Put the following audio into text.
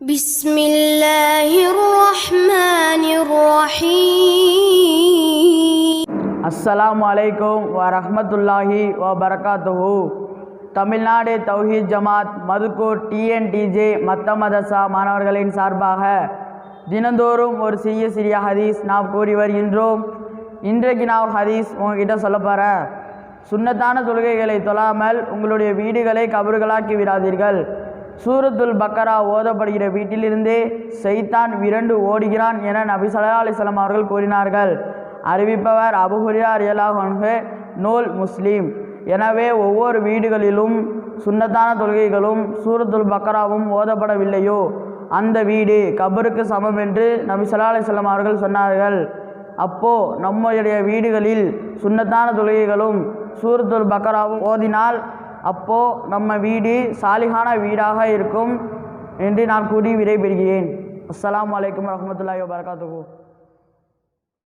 بسم الله الرحمن الرحيم அஸ்ஸலாமு அலைக்கும் வரஹமத்துல்லாஹி வபரகாத்துஹு தமிழ்நாடு தௌஹீத் ஜமாத் மதுக்கூர் டிஎன்டிஜே மத்த மதசா மாணவர்களின் சார்பாக தினந்தோறும் ஒரு சிறிய சிறிய ஹதீஸ் நாம் கூறி வருகின்றோம் இன்றைக்கு நான் ஹதீஸ் உங்ககிட்ட சொல்ல போகிறேன் சுண்ணத்தான தொழுகைகளை தொழாமல் உங்களுடைய வீடுகளை கபறுகளாக்கி விடாதீர்கள். சூரத்துல் பக்கரா ஓதப்படுகிற வீட்டிலிருந்தே சைத்தான் விரண்டு ஓடுகிறான் என நபி ஸல்லல்லாஹு அலிஸ்லாம் அவர்கள் கூறினார்கள். அறிவிப்பவர் அபுஹுரியா ரியலாஹன்ஹு நூல் முஸ்லீம். எனவே ஒவ்வொரு வீடுகளிலும் சுன்னத்தான தொழுகைகளும் சூரத்துல் பக்கராவும் ஓதப்படவில்லையோ? அந்த வீடு கபருக்கு சமம் என்று நபி ஸல்லல்லாஹு அலிஸ்லாம் அவர்கள் சொன்னார்கள். அப்போ நம்முடைய வீடுகளில் சுன்னத்தான தொழுகைகளும் சூரத்துல் பக்கராவும் ஓதினால் அப்போது நம்ம வீடு சாலிகான வீடாக இருக்கும் என்று நான் கூறி விடைபெறுகிறேன். அஸ்லாம் வலைக்கம் வரஹ்மத்துல்லாஹி வரகாத்துக்கு